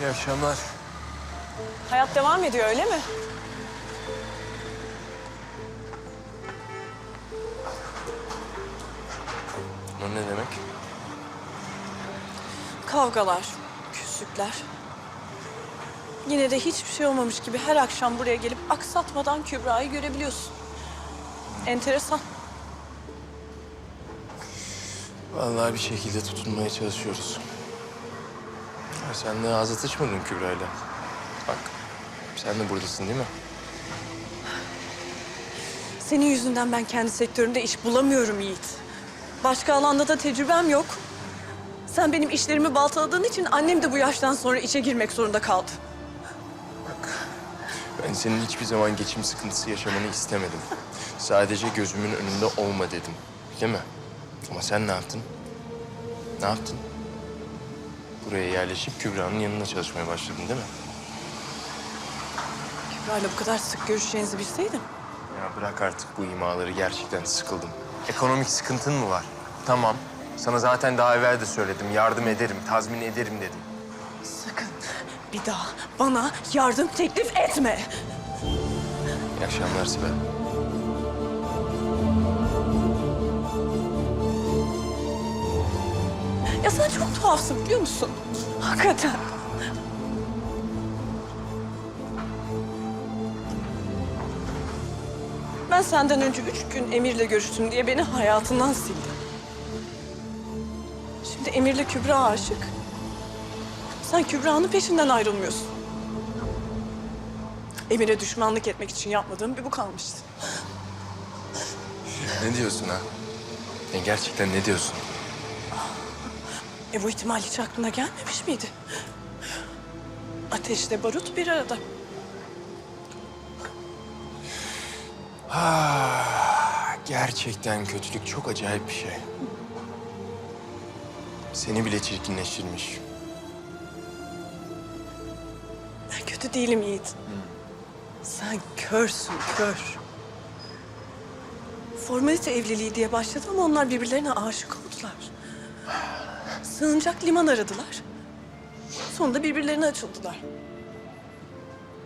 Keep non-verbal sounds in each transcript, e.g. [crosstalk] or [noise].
İyi akşamlar. Hayat devam ediyor öyle mi? O ne demek? Kavgalar, küslükler. Yine de hiçbir şey olmamış gibi her akşam buraya gelip aksatmadan Kübra'yı görebiliyorsun. Enteresan. Vallahi bir şekilde tutunmaya çalışıyoruz. Ya sen de ağzı sıçmadın Kübra'yla. Bak, sen de buradasın değil mi? Senin yüzünden ben kendi sektörümde iş bulamıyorum Yiğit. Başka alanda da tecrübem yok. Sen benim işlerimi baltaladığın için annem de bu yaştan sonra işe girmek zorunda kaldı. Ben senin hiçbir zaman geçim sıkıntısı yaşamanı istemedim. Sadece gözümün önünde olma dedim. Değil mi? Ama sen ne yaptın? Ne yaptın? Buraya yerleşip Kübra'nın yanında çalışmaya başladın değil mi? Kübra'yla bu kadar sık görüşeceğinizi bilseydim. Ya bırak artık bu imaları gerçekten sıkıldım. Ekonomik sıkıntın mı var? Tamam. Sana zaten daha evvel de söyledim. Yardım ederim, tazmin ederim dedim. Sakın bir daha bana yardım teklif etme. İyi akşamlar Sibel. Ya sen çok tuhafsın biliyor musun? Hakikaten. Ben senden önce üç gün Emir'le görüştüm diye beni hayatından sildin. Şimdi Emir'le Kübra aşık. Sen Kübra'nın peşinden ayrılmıyorsun. Emir'e düşmanlık etmek için yapmadığım bir bu kalmıştı. Ne diyorsun ha? Ya gerçekten ne diyorsun? E bu ihtimal hiç aklına gelmemiş miydi? Ateşle barut bir arada. Ah, gerçekten kötülük çok acayip bir şey. Seni bile çirkinleştirmiş. Ben kötü değilim Yiğit. Sen körsün, kör. Formalite evliliği diye başladı ama onlar birbirlerine aşık oldular. Sığınacak liman aradılar. Sonunda birbirlerine açıldılar.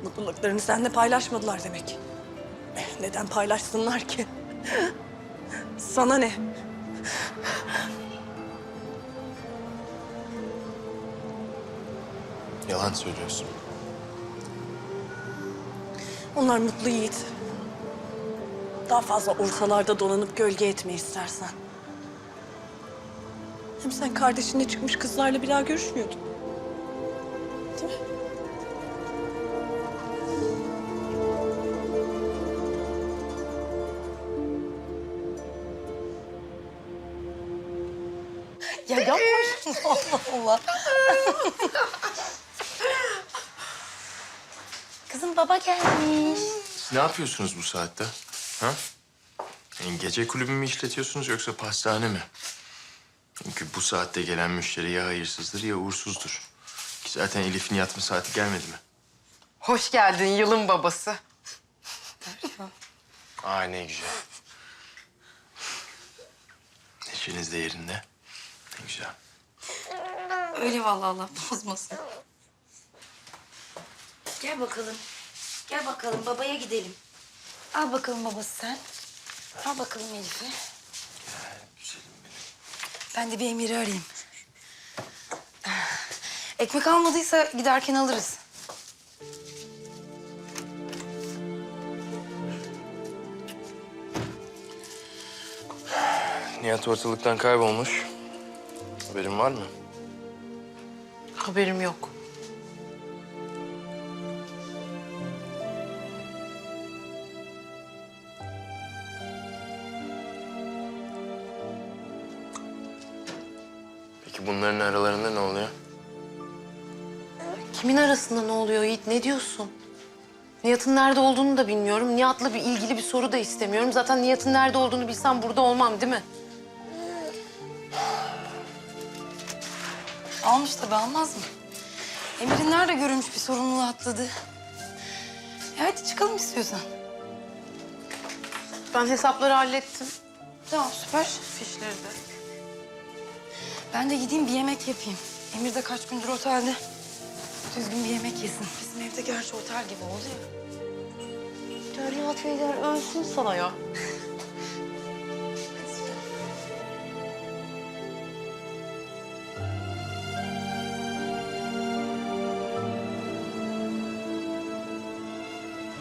Mutluluklarını seninle paylaşmadılar demek. Eh, Neden paylaşsınlar ki? Sana ne? Yalan söylüyorsun. Onlar mutlu Yiğit. Daha fazla ortalarda dolanıp gölge etme istersen. Hem sen kardeşinle çıkmış kızlarla bir daha görüşmüyordun. Değil mi? Ya yapma [laughs] Allah Allah. Kızım baba gelmiş. Ne yapıyorsunuz bu saatte? Ha? Yani gece kulübü mü işletiyorsunuz yoksa pastane mi? Çünkü bu saatte gelen müşteri ya hayırsızdır ya uğursuzdur. Ki zaten Elif'in yatma saati gelmedi mi? Hoş geldin yılın babası. Aa ne güzel. Neşeniz de yerinde. Ne güzel. Öyle vallahi Allah bozmasın. Gel bakalım. Gel bakalım babaya gidelim. Al bakalım babası sen. Al bakalım Elif'i. Ben de bir Emir'i arayayım. Ekmek almadıysa giderken alırız. Nihat ortalıktan kaybolmuş. Haberin var mı? Haberim yok. Peki bunların aralarında ne oluyor? Kimin arasında ne oluyor Yiğit? Ne diyorsun? Nihat'ın nerede olduğunu da bilmiyorum. Nihat'la bir ilgili bir soru da istemiyorum. Zaten Nihat'ın nerede olduğunu bilsem burada olmam değil mi? Almış tabii almaz mı? Emir'in nerede görülmüş bir sorumluluğu atladı. E hadi çıkalım istiyorsan. Ben hesapları hallettim. Tamam süper. Fişleri de. Ben de gideyim bir yemek yapayım. Emir de kaç gündür otelde. düzgün bir yemek yesin. Bizim evde gerçi otel gibi oldu ya. Derya teyzeler ölsün sana ya.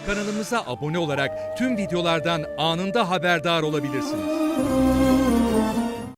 Kanalımıza abone olarak tüm videolardan anında haberdar olabilirsiniz.